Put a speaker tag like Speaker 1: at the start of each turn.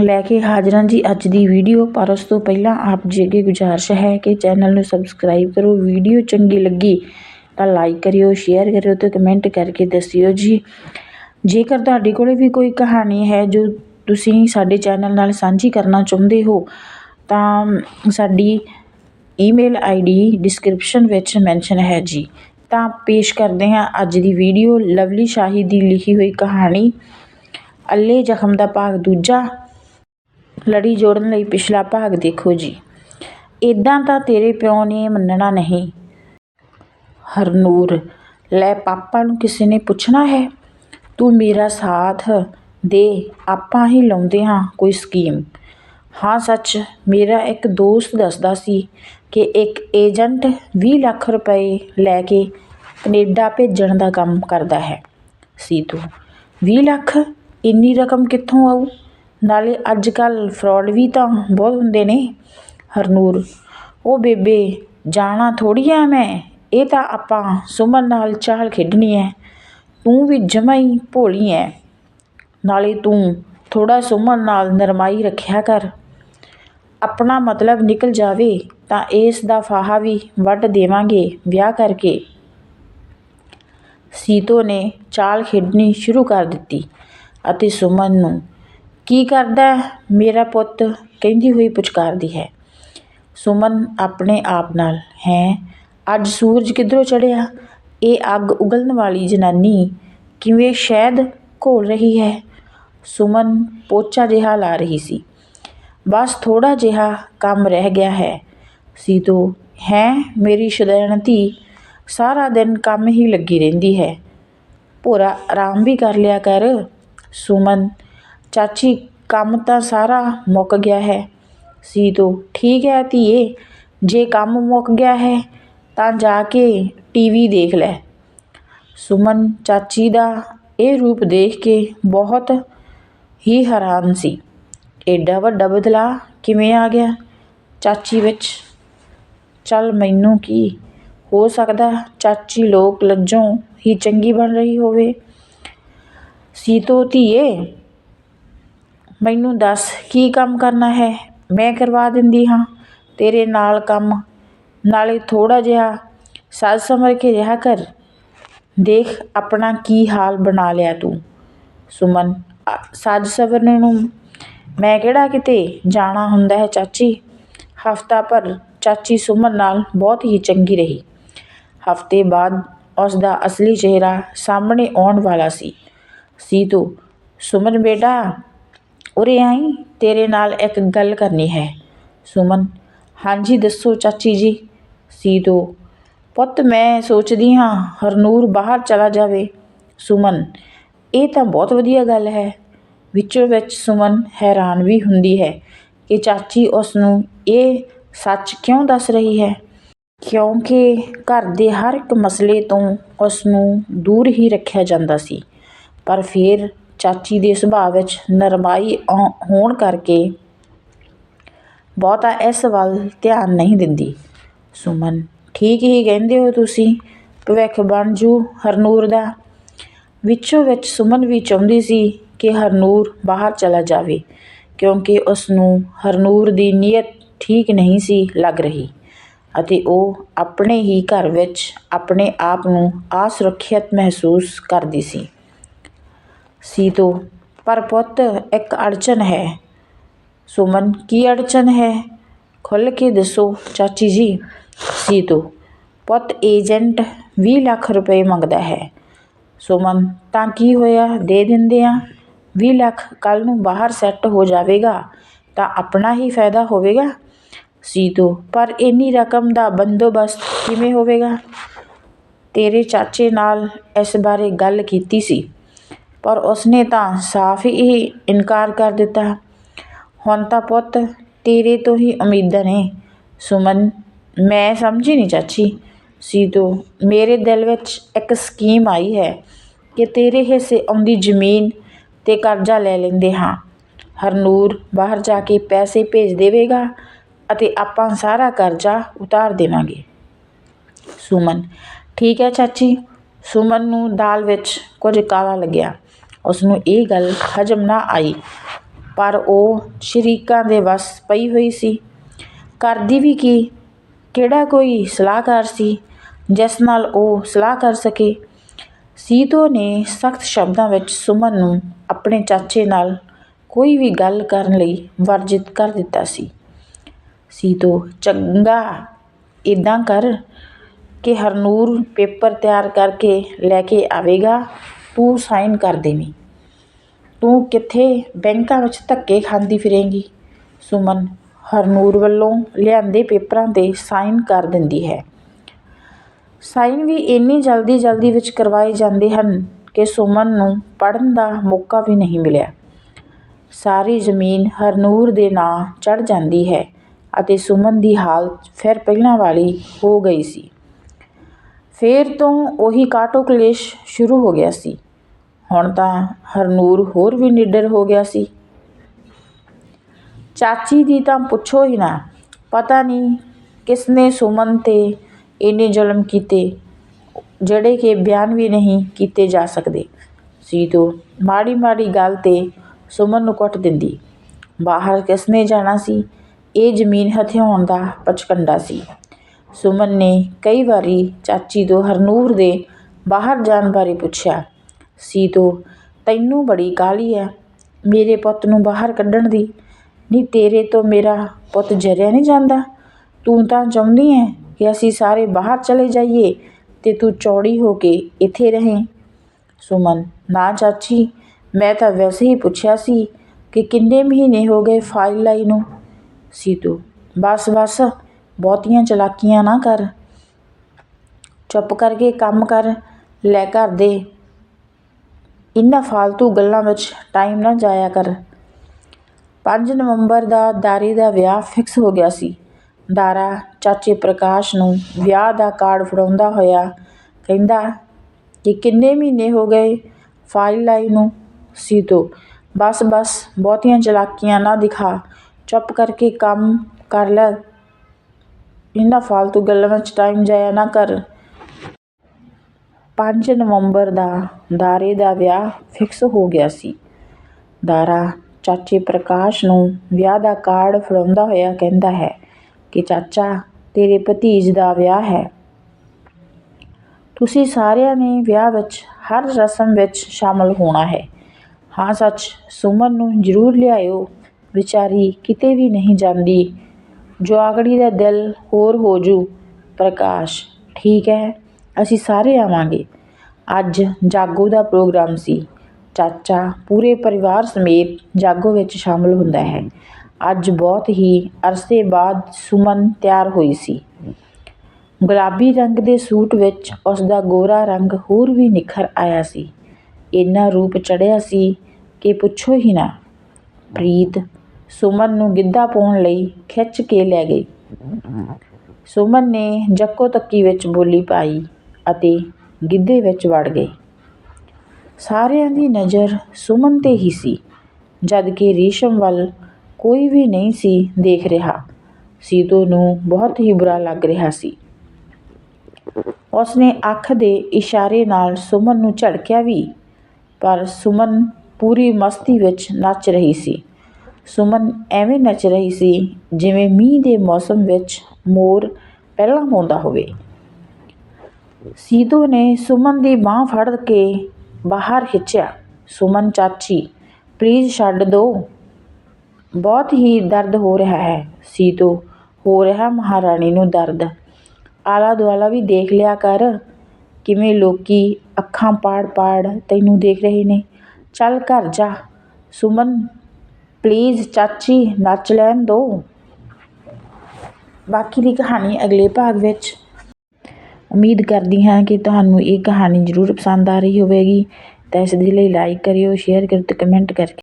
Speaker 1: ਲੈ ਕੇ ਹਾਜ਼ਰ ਹਾਂ ਜੀ ਅੱਜ ਦੀ ਵੀਡੀਓ। ਪਰ ਉਸ ਤੋਂ ਪਹਿਲਾਂ ਆਪ ਜੀ ਅੱਗੇ ਗੁਜ਼ਾਰਿਸ਼ ਹੈ ਕਿ ਚੈਨਲ ਨੂੰ ਸਬਸਕ੍ਰਾਈਬ ਕਰੋ। ਵੀਡੀਓ ਚੰਗੀ ਲੱਗੀ ਤਾਂ ਲਾਈਕ ਕਰਿਓ ਸ਼ੇਅਰ ਕਰਿਓ ਤੇ ਕਮੈਂਟ ਕਰਕੇ ਦੱਸਿਓ ਜੀ। ਜੇਕਰ ਤੁਹਾਡੇ ਕੋਲੇ ਵੀ ਕੋਈ ਕਹਾਣੀ ਹੈ ਜੋ ਤੁਸੀਂ ਸਾਡੇ ਚੈਨਲ ਨਾਲ ਸਾਂਝੀ ਕਰਨਾ ਚਾਹੁੰਦੇ ਹੋ, ਤਾਂ ਸਾਡੀ ਈਮੇਲ ਆਈਡੀ ਡਿਸਕ੍ਰਿਪਸ਼ਨ ਵਿੱਚ ਮੈਂਸ਼ਨ ਹੈ ਜੀ। ਤਾਂ ਪੇਸ਼ ਕਰਦੇ ਹਾਂ ਅੱਜ ਦੀ ਵੀਡੀਓ। ਲਵਲੀ ਸ਼ਾਹੀ ਦੀ ਲਿਖੀ ਹੋਈ ਕਹਾਣੀ, ਅੱਲੇ ਜ਼ਖਮ ਦਾ ਭਾਗ ਦੂਜਾ। ਲੜੀ ਜੋੜਨ ਲਈ ਪਿਛਲਾ ਭਾਗ ਦੇਖੋ ਜੀ। ਇਦਾਂ ਤਾਂ ਤੇਰੇ ਪਿਓ ਨੇ ਮੰਨਣਾ ਨਹੀਂ। ਹਰਨੂਰ, ਲੈ ਪਾਪਾ ਨੂੰ ਕਿਸੇ ਨੇ ਪੁੱਛਣਾ ਹੈ? ਤੂੰ ਮੇਰਾ ਸਾਥ ਦੇ, ਆਪਾਂ ਹੀ ਲਾਉਂਦੇ ਹਾਂ ਕੋਈ ਸਕੀਮ। ਹਾਂ ਸੱਚ, ਮੇਰਾ ਇੱਕ ਦੋਸਤ ਦੱਸਦਾ ਸੀ ਕਿ ਇੱਕ ਏਜੰਟ 20 ਲੱਖ ਰੁਪਏ ਲੈ ਕੇ ਕੈਨੇਡਾ ਭੇਜਣ ਦਾ ਕੰਮ ਕਰਦਾ ਹੈ। ਸੀਤੂ 20 ਲੱਖ? ਇੰਨੀ ਰਕਮ ਕਿੱਥੋਂ ਆਊ? ਨਾਲੇ ਅੱਜ ਕੱਲ੍ਹ ਫਰੋਡ ਵੀ ਤਾਂ ਬਹੁਤ ਹੁੰਦੇ ਨੇ, ਹਰਨੂਰ। ਉਹ ਬੇਬੇ, ਜਾਣਾ ਥੋੜ੍ਹੀ ਆ ਮੈਂ, ਇਹ ਤਾਂ ਆਪਾਂ ਸੁਮਨ ਨਾਲ ਚਾਲ ਖੇਡਣੀ ਹੈ ਤੂੰ ਵੀ ਜਮਾਂ ਹੀ ਭੋਲੀ ਐ। ਨਾਲੇ ਤੂੰ ਥੋੜ੍ਹਾ ਸੁਮਨ ਨਾਲ ਨਰਮਾਈ ਰੱਖਿਆ ਕਰ। ਆਪਣਾ ਮਤਲਬ ਨਿਕਲ ਜਾਵੇ, ਤਾਂ ਇਸ ਦਾ ਫਾਹਾ ਵੀ ਵੱਢ ਦੇਵਾਂਗੇ ਵਿਆਹ ਕਰਕੇ। ਸੀਤੋ ਨੇ ਚਾਲ ਖੇਡਣੀ ਸ਼ੁਰੂ ਕਰ ਦਿੱਤੀ ਅਤੇ ਸੁਮਨ ਨੂੰ ਕੀ ਕਰਦਾ ਮੇਰਾ ਪੁੱਤ, ਕਹਿੰਦੀ ਹੋਈ ਪੁਚਕਾਰਦੀ ਹੈ। ਸੁਮਨ ਆਪਣੇ ਆਪ ਨਾਲ, ਹੈ? ਅੱਜ ਸੂਰਜ ਕਿੱਧਰੋਂ ਚੜਿਆ ਇਹ ਅੱਗ ਉਗਲਣ ਵਾਲੀ ਜਨਾਨੀ ਕਿਵੇਂ ਸ਼ਹਿਦ ਘੋਲ ਰਹੀ ਹੈ? ਸੁਮਨ ਪੋਚਾ ਜਿਹਾ ਲਾ ਰਹੀ ਸੀ। ਬਸ ਥੋੜਾ ਜਿਹਾ ਕੰਮ ਰਹਿ ਗਿਆ ਹੈ। ਸੀਤੋ, ਹੈ? ਮੇਰੀ ਸ਼ੁਦੈਣ ਧੀ ਸਾਰਾ ਦਿਨ ਕੰਮ ਹੀ ਲੱਗੀ ਰਹਿੰਦੀ ਹੈ। ਭੋਰਾ, ਆਰਾਮ ਵੀ ਕਰ ਲਿਆ ਕਰ। ਸੁਮਨ ਚਾਚੀ, ਕੰਮ ਤਾਂ ਸਾਰਾ ਮੁੱਕ ਗਿਆ ਹੈ। ਸੀਤੋ ਠੀਕ ਹੈ ਧੀਏ, ਜੇ ਕੰਮ ਮੁੱਕ ਗਿਆ ਹੈ, ਤਾਂ ਜਾ ਕੇ ਟੀ ਵੀ ਦੇਖ ਲੈ। ਸੁਮਨ ਚਾਚੀ ਦਾ ਇਹ ਰੂਪ ਦੇਖ ਕੇ ਬਹੁਤ ਹੀ ਹੈਰਾਨ ਸੀ। ਐਡਾ ਵੱਡਾ ਬਦਲਾ ਕਿਵੇਂ ਆ ਗਿਆ ਚਾਚੀ ਵਿੱਚ? ਚੱਲ ਮੈਨੂੰ ਕੀ ਹੋ ਸਕਦਾ ਚਾਚੀ ਲੋਕ ਲੱਜੋਂ ਹੀ ਚੰਗੀ ਬਣ ਰਹੀ ਹੋਵੇ? ਸੀਤੋ ਧੀਏ ਮੈਨੂੰ ਦੱਸ ਕੀ ਕੰਮ ਕਰਨਾ ਹੈ? ਮੈਂ ਕਰਵਾ ਦਿੰਦੀ ਹਾਂ। ਤੇਰੇ ਨਾਲ ਕੰਮ। ਨਾਲੇ ਥੋੜ੍ਹਾ ਜਿਹਾ ਸੱਜ ਸੰਵਰ ਕੇ ਰਿਹਾ ਕਰ। ਦੇਖ ਆਪਣਾ ਕੀ ਹਾਲ ਬਣਾ ਲਿਆ ਤੂੰ। ਸੁਮਨ, ਅ- ਸੱਜ ਸਵਰਨ ਨੂੰ ਮੈਂ ਕਿਹੜਾ ਕਿਤੇ ਜਾਣਾ ਹੁੰਦਾ ਹੈ ਚਾਚੀ? ਹਫਤਾ ਭਰ ਚਾਚੀ ਸੁਮਨ ਨਾਲ ਬਹੁਤ ਹੀ ਚੰਗੀ ਰਹੀ। ਹਫ਼ਤੇ ਬਾਅਦ ਉਸ ਦਾ ਅਸਲੀ ਚਿਹਰਾ ਸਾਹਮਣੇ ਆਉਣ ਵਾਲਾ ਸੀ। ਸੀਤੂ, ਸੁਮਨ ਬੇਟਾ ਉਰੇ ਆਈ, ਤੇਰੇ ਨਾਲ ਇੱਕ ਗੱਲ ਕਰਨੀ ਹੈ। ਸੁਮਨ, ਹਾਂਜੀ ਦੱਸੋ ਚਾਚੀ ਜੀ। ਸੀਤੂ, ਪੁੱਤ ਮੈਂ ਸੋਚਦੀ ਹਾਂ ਹਰਨੂਰ ਬਾਹਰ ਚਲਾ ਜਾਵੇ। ਸੁਮਨ, ਇਹ ਤਾਂ ਬਹੁਤ ਵਧੀਆ ਗੱਲ ਹੈ। ਵਿੱਚੋਂ ਵਿੱਚ ਸੁਮਨ ਹੈਰਾਨ ਵੀ ਹੁੰਦੀ ਹੈ ਕਿ ਚਾਚੀ ਉਸ ਨੂੰ ਇਹ ਸੱਚ ਕਿਉਂ ਦੱਸ ਰਹੀ ਹੈ? ਕਿਉਂਕਿ ਘਰ ਦੇ ਹਰ ਇੱਕ ਮਸਲੇ ਤੋਂ ਉਸ ਨੂੰ ਦੂਰ ਹੀ ਰੱਖਿਆ ਜਾਂਦਾ ਸੀ। ਪਰ ਫਿਰ ਚਾਚੀ ਦੇ ਸੁਭਾਅ ਵਿੱਚ ਨਰਮਾਈ ਆਉ- ਹੋਣ ਕਰਕੇ ਬਹੁਤਾ ਇਸ ਵੱਲ ਧਿਆਨ ਨਹੀਂ ਦਿੰਦੀ। ਸੁਮਨ, ਠੀਕ ਹੀ ਕਹਿੰਦੇ ਹੋ ਤੁਸੀਂ, ਭਵਿੱਖ ਬਣ ਜੂ ਹਰਨੂਰ ਦਾ। ਵਿੱਚੋਂ ਵਿੱਚ ਸੁਮਨ ਵੀ ਚਾਹੁੰਦੀ ਸੀ ਕਿ ਹਰਨੂਰ ਬਾਹਰ ਚਲਾ ਜਾਵੇ, ਕਿਉਂਕਿ ਉਸ ਨੂੰ ਹਰਨੂਰ ਦੀ ਨੀਅਤ ਠੀਕ ਨਹੀਂ ਸੀ ਲੱਗ ਰਹੀ ਅਤੇ ਉਹ ਆਪਣੇ ਹੀ ਘਰ ਵਿੱਚ ਆਪਣੇ ਆਪ ਨੂੰ ਅਸੁਰੱਖਿਅਤ ਮਹਿਸੂਸ ਕਰਦੀ ਸੀ। ਸੀ ਸੀਤੋ ਪਰ ਪੁੱਤ ਇੱਕ ਅੜਚਨ ਹੈ। ਸੁਮਨ, ਕੀ ਅੜਚਨ ਹੈ? ਖੁੱਲ ਕੇ ਦੱਸੋ, ਚਾਚੀ ਜੀ। ਸੀ ਤੋ, ਪੁੱਤ ਏਜੰਟ 20 ਲੱਖ ਰੁਪਏ ਮੰਗਦਾ ਹੈ। ਸੁਮਨ, ਤਾਂ ਕੀ ਹੋਇਆ? ਦੇ ਦਿੰਦੇ ਆ। 20 ਲੱਖ ਕੱਲ ਨੂੰ ਬਾਹਰ ਸੈੱਟ ਹੋ ਜਾਵੇਗਾ, ਤਾਂ ਆਪਣਾ ਹੀ ਫਾਇਦਾ ਹੋਵੇਗਾ? ਸੀ ਸੀਤੋ ਪਰ ਇੰਨੀ ਰਕਮ ਦਾ ਬੰਦੋਬਸਤ ਕਿਵੇਂ ਹੋਵੇਗਾ? ਤੇਰੇ ਚਾਚੇ ਨਾਲ ਇਸ ਬਾਰੇ ਗੱਲ ਕੀਤੀ ਸੀ। ਪਰ ਉਸਨੇ ਤਾਂ ਸਾਫ਼ ਹੀ ਇਨਕਾਰ ਕਰ ਦਿੱਤਾ। ਹੁਣ ਤਾਂ ਪੁੱਤ, ਤੇਰੇ ਤੋਂ ਹੀ ਉਮੀਦਾਂ ਨੇ। ਸੁਮਨ, ਮੈਂ ਸਮਝੀ ਨਹੀਂ ਚਾਚੀ। ਸੀਤੋ, ਮੇਰੇ ਦਿਲ ਵਿੱਚ ਇੱਕ ਸਕੀਮ ਆਈ ਹੈ ਕਿ ਤੇਰੇ ਹਿੱਸੇ ਆਉਂਦੀ ਜ਼ਮੀਨ ਤੇ ਕਰਜ਼ਾ ਲੈ ਲੈਂਦੇ ਹਾਂ। ਹਰਨੂਰ ਬਾਹਰ ਜਾ ਕੇ ਪੈਸੇ ਭੇਜ ਦੇਵੇਗਾ ਅਤੇ ਆਪਾਂ ਸਾਰਾ ਕਰਜ਼ਾ ਉਤਾਰ ਦੇਵਾਂਗੇ। ਸੁਮਨ, ਠੀਕ ਹੈ ਚਾਚੀ। ਸੁਮਨ ਨੂੰ ਦਾਲ ਵਿੱਚ ਕੁਝ ਕਾਲਾ ਲੱਗਿਆ। ਉਸਨੂੰ ਇਹ ਗੱਲ ਹਜਮ ਨਾ ਆਈ, ਪਰ ਉਹ ਸ਼ਰੀਕਾਂ ਦੇ ਵੱਸ ਪਈ ਹੋਈ ਸੀ। ਕਰਦੀ ਵੀ ਕੀ? ਕਿਹੜਾ ਕੋਈ ਸਲਾਹਕਾਰ ਸੀ ਜਿਸ ਨਾਲ ਉਹ ਸਲਾਹ ਕਰ ਸਕੇ? ਸੀਤੋ ਨੇ ਸਖਤ ਸ਼ਬਦਾਂ ਵਿੱਚ ਸੁਮਨ ਨੂੰ ਆਪਣੇ ਚਾਚੇ ਨਾਲ ਕੋਈ ਵੀ ਗੱਲ ਕਰਨ ਲਈ ਵਰਜਿਤ ਕਰ ਦਿੱਤਾ ਸੀ। ਸੀਤੋ, ਚੰਗਾ ਇਦਾਂ ਕਰ ਕਿ ਹਰਨੂਰ ਪੇਪਰ ਤਿਆਰ ਕਰਕੇ ਲੈ ਕੇ ਆਵੇਗਾ। ਤੂੰ ਸਾਈਨ ਕਰ ਦੇਵੀਂ। ਤੂੰ ਕਿੱਥੇ ਬੈਂਕਾਂ ਵਿੱਚ ਧੱਕੇ ਖਾਂਦੀ ਫਿਰੇਂਗੀ? ਸੁਮਨ ਹਰਨੂਰ ਵੱਲੋਂ ਲਿਆਂਦੇ ਪੇਪਰਾਂ 'ਤੇ ਸਾਈਨ ਕਰ ਦਿੰਦੀ ਹੈ। ਸਾਈਨ ਵੀ ਇੰਨੀ ਜਲਦੀ ਜਲਦੀ ਵਿੱਚ ਕਰਵਾਏ ਜਾਂਦੇ ਹਨ ਕਿ ਸੁਮਨ ਨੂੰ ਪੜ੍ਹਨ ਦਾ ਮੌਕਾ ਵੀ ਨਹੀਂ ਮਿਲਿਆ। ਸਾਰੀ ਜ਼ਮੀਨ ਹਰਨੂਰ ਦੇ ਨਾਂ ਚੜ ਜਾਂਦੀ ਹੈ ਅਤੇ ਸੁਮਨ ਦੀ ਹਾਲਤ ਫਿਰ ਪਹਿਲਾਂ ਵਾਲੀ ਹੋ ਗਈ ਸੀ। ਫਿਰ ਤੋਂ ਉਹੀ ਕਾਟੋ ਕਲੇਸ਼ ਸ਼ੁਰੂ ਹੋ ਗਿਆ ਸੀ। ਹੁਣ ਤਾਂ ਹਰਨੂਰ ਹੋਰ ਵੀ ਨਿਡਰ ਹੋ ਗਿਆ ਸੀ। ਚਾਚੀ ਦੀ ਤਾਂ ਪੁੱਛੋ ਹੀ ਨਾ, ਪਤਾ ਨਹੀਂ ਕਿਸਨੇ ਸੁਮਨ ਤੇ ਇੰਨੇ ਜ਼ੁਲਮ ਕੀਤੇ, ਜਿਹੜੇ ਕਿ ਬਿਆਨ ਵੀ ਨਹੀਂ ਕੀਤੇ ਜਾ ਸਕਦੇ। ਸੀ ਤੋਂ ਮਾੜੀ ਮਾੜੀ ਗੱਲ ਤੇ ਸੁਮਨ ਨੂੰ ਕੁੱਟ ਦਿੰਦੀ। ਬਾਹਰ ਕਿਸਨੇ ਜਾਣਾ ਸੀ? ਇਹ ਜ਼ਮੀਨ ਹਥਿਆਉਣ ਦਾ ਪਚਕੰਡਾ ਸੀ। ਸੁਮਨ ਨੇ ਕਈ ਵਾਰੀ ਚਾਚੀ ਤੋਂ ਹਰਨੂਰ ਦੇ ਬਾਹਰ ਜਾਣ ਬਾਰੇ ਪੁੱਛਿਆ ਸੀਤੋ ਤੈਨੂੰ ਬੜੀ ਕਾਹਲੀ ਹੈ ਮੇਰੇ ਪੁੱਤ ਨੂੰ ਬਾਹਰ ਕੱਢਣ ਦੀ? ਨਹੀਂ, ਤੇਰੇ ਤੋਂ ਮੇਰਾ ਪੁੱਤ ਜਰਿਆ ਨਹੀਂ ਜਾਂਦਾ। ਤੂੰ ਤਾਂ ਚਾਹੁੰਦੀ ਹੈ ਕਿ ਅਸੀਂ ਸਾਰੇ ਬਾਹਰ ਚਲੇ ਜਾਈਏ ਤੇ ਤੂੰ ਚੌੜੀ ਹੋ ਕੇ ਇੱਥੇ ਰਹੇ। ਸੁਮਨ, ਨਾ ਚਾਚੀ, ਮੈਂ ਤਾਂ ਵੈਸੇ ਹੀ ਪੁੱਛਿਆ ਸੀ ਕਿ ਕਿੰਨੇ ਮਹੀਨੇ ਹੋ ਗਏ ਫਾਈਲ ਲਾਈ ਨੂੰ? ਸੀਤੂ ਬਸ ਬਸ ਬਹੁਤੀਆਂ ਚਲਾਕੀਆਂ ਨਾ ਕਰ। ਚੁੱਪ ਕਰਕੇ ਕੰਮ ਕਰ, ਲੈ ਘਰ ਦੇ। ਇਹਨਾਂ ਫਾਲਤੂ ਗੱਲਾਂ ਵਿੱਚ ਟਾਈਮ ਨਾ ਜਾਇਆ ਕਰ। 5 ਨਵੰਬਰ ਦਾ ਦਾਰੀ ਦਾ ਵਿਆਹ ਫਿਕਸ ਹੋ ਗਿਆ ਸੀ। ਦਾਰਾ ਚਾਚੇ ਪ੍ਰਕਾਸ਼ ਨੂੰ ਵਿਆਹ ਦਾ ਕਾਰਡ ਫੜਾਉਂਦਾ ਹੋਇਆ ਕਹਿੰਦਾ ਕਿ ਕਿੰਨੇ ਮਹੀਨੇ ਹੋ ਗਏ ਫਾਈਲ ਲਾਈ ਨੂੰ? ਸੀਤੋ ਬਸ ਬਸ ਬਹੁਤੀਆਂ ਚਲਾਕੀਆਂ ਨਾ ਦਿਖਾ। ਚੁੱਪ ਕਰਕੇ ਕੰਮ ਕਰ ਲੈ। ਇਹਨਾਂ ਫਾਲਤੂ ਗੱਲਾਂ ਵਿੱਚ ਟਾਈਮ ਜਾਇਆ ਨਾ ਕਰ। 5 ਨਵੰਬਰ ਦਾ ਦਾਰੇ ਦਾ ਵਿਆਹ ਫਿਕਸ ਹੋ ਗਿਆ ਸੀ। ਦਾਰਾ ਚਾਚੇ ਪ੍ਰਕਾਸ਼ ਨੂੰ ਵਿਆਹ ਦਾ ਕਾਰਡ ਫੜਾਉਂਦਾ ਹੋਇਆ ਕਹਿੰਦਾ ਹੈ ਕਿ ਚਾਚਾ, ਤੇਰੇ ਭਤੀਜ ਦਾ ਵਿਆਹ ਹੈ। ਤੁਸੀਂ ਸਾਰਿਆਂ ਨੇ ਵਿਆਹ ਵਿੱਚ ਹਰ ਰਸਮ ਵਿੱਚ ਸ਼ਾਮਲ ਹੋਣਾ ਹੈ। ਹਾਂ ਸੱਚ, ਸੁਮਨ ਨੂੰ ਜ਼ਰੂਰ ਲਿਆਇਓ। ਵਿਚਾਰੀ ਕਿਤੇ ਵੀ ਨਹੀਂ ਜਾਂਦੀ। ਜੁਆਗੜੀ ਦਾ ਦਿਲ ਹੋਰ ਹੋ ਜੂ, ਪ੍ਰਕਾਸ਼, ਠੀਕ ਹੈ, ਅਸੀਂ ਸਾਰੇ ਆਵਾਂਗੇ। ਅੱਜ ਜਾਗੋ ਦਾ ਪ੍ਰੋਗਰਾਮ ਸੀ। ਚਾਚਾ ਪੂਰੇ ਪਰਿਵਾਰ ਸਮੇਤ ਜਾਗੋ ਵਿੱਚ ਸ਼ਾਮਲ ਹੁੰਦਾ ਹੈ। ਅੱਜ ਬਹੁਤ ਹੀ ਅਰਸੇ ਬਾਅਦ ਸੁਮਨ ਤਿਆਰ ਹੋਈ ਸੀ। ਗੁਲਾਬੀ ਰੰਗ ਦੇ ਸੂਟ ਵਿੱਚ ਉਸ ਦਾ ਗੋਰਾ ਰੰਗ ਹੋਰ ਵੀ ਨਿਖਰ ਆਇਆ ਸੀ। ਇੰਨਾ ਰੂਪ ਚੜਿਆ ਸੀ ਕਿ ਪੁੱਛੋ ਹੀ ਨਾ। ਪ੍ਰੀਤ ਸੁਮਨ ਨੂੰ ਗਿੱਧਾ ਪਾਉਣ ਲਈ ਖਿੱਚ ਕੇ ਲੈ ਗਈ। ਸੁਮਨ ਨੇ ਜੱਕੋ ਤੱਕੀ ਵਿੱਚ ਬੋਲੀ ਪਾਈ ਅਤੇ ਗਿੱਧੇ ਵਿੱਚ ਵੜ ਗਈ। ਸਾਰਿਆਂ ਦੀ ਨਜ਼ਰ ਸੁਮਨ ਤੇ ਹੀ ਸੀ, ਜਦ ਕਿ ਰੇਸ਼ਮ ਵੱਲ ਕੋਈ ਵੀ ਨਹੀਂ ਸੀ ਦੇਖ ਰਿਹਾ। ਸੀਤੋ ਨੂੰ ਬਹੁਤ ਹੀ ਬੁਰਾ ਲੱਗ ਰਿਹਾ ਸੀ। ਉਸਨੇ ਅੱਖ ਦੇ ਇਸ਼ਾਰੇ ਨਾਲ ਸੁਮਨ ਨੂੰ ਝੜਕਿਆ ਵੀ, ਪਰ ਸੁਮਨ ਪੂਰੀ ਮਸਤੀ ਵਿੱਚ ਨੱਚ ਰਹੀ ਸੀ। ਸੁਮਨ ਐਵੇਂ ਨੱਚ ਰਹੀ ਸੀ ਜਿਵੇਂ ਮੀਂਹ ਦੇ ਮੌਸਮ ਵਿੱਚ ਮੋਰ ਪਹਿਲਾਂ ਪਾਉਂਦਾ ਹੋਵੇ। ਸੀਤੋ ਨੇ ਸੁਮਨ ਦੀ ਬਾਹ ਫੜ ਕੇ ਬਾਹਰ ਖਿੱਚਿਆ। ਸੁਮਨ, ਚਾਚੀ ਪਲੀਜ਼ ਛੱਡ ਦਿਓ ਬਹੁਤ ਹੀ ਦਰਦ ਹੋ ਰਿਹਾ ਹੈ ਸੀਤੋ ਹੋ ਰਿਹਾ ਮਹਾਰਾਣੀ ਨੂੰ ਦਰਦ। ਆਲਾ ਦੁਆਲਾ ਵੀ ਦੇਖ ਲਿਆ ਕਰ। ਕਿਵੇਂ ਲੋਕੀ ਅੱਖਾਂ ਪਾੜ ਪਾੜ ਤੈਨੂੰ ਦੇਖ ਰਹੇ ਨੇ। ਚੱਲ ਘਰ ਜਾ। ਸੁਮਨ ਪਲੀਜ਼ ਚਾਚੀ, ਨੱਚ ਲੈਣ ਦੋ। ਬਾਕੀ ਦੀ ਕਹਾਣੀ ਅਗਲੇ ਭਾਗ ਵਿੱਚ। ਉਮੀਦ ਕਰਦੀ ਹਾਂ ਕਿ ਤੁਹਾਨੂੰ ਇਹ ਕਹਾਣੀ ਜ਼ਰੂਰ ਪਸੰਦ ਆ ਰਹੀ ਹੋਵੇਗੀ। ਤਾਂ ਇਸ ਦੇ ਲਈ ਲਾਈਕ ਕਰਿਓ ਸ਼ੇਅਰ ਕਰਿਓ ਤੇ ਕਮੈਂਟ ਕਰਕੇ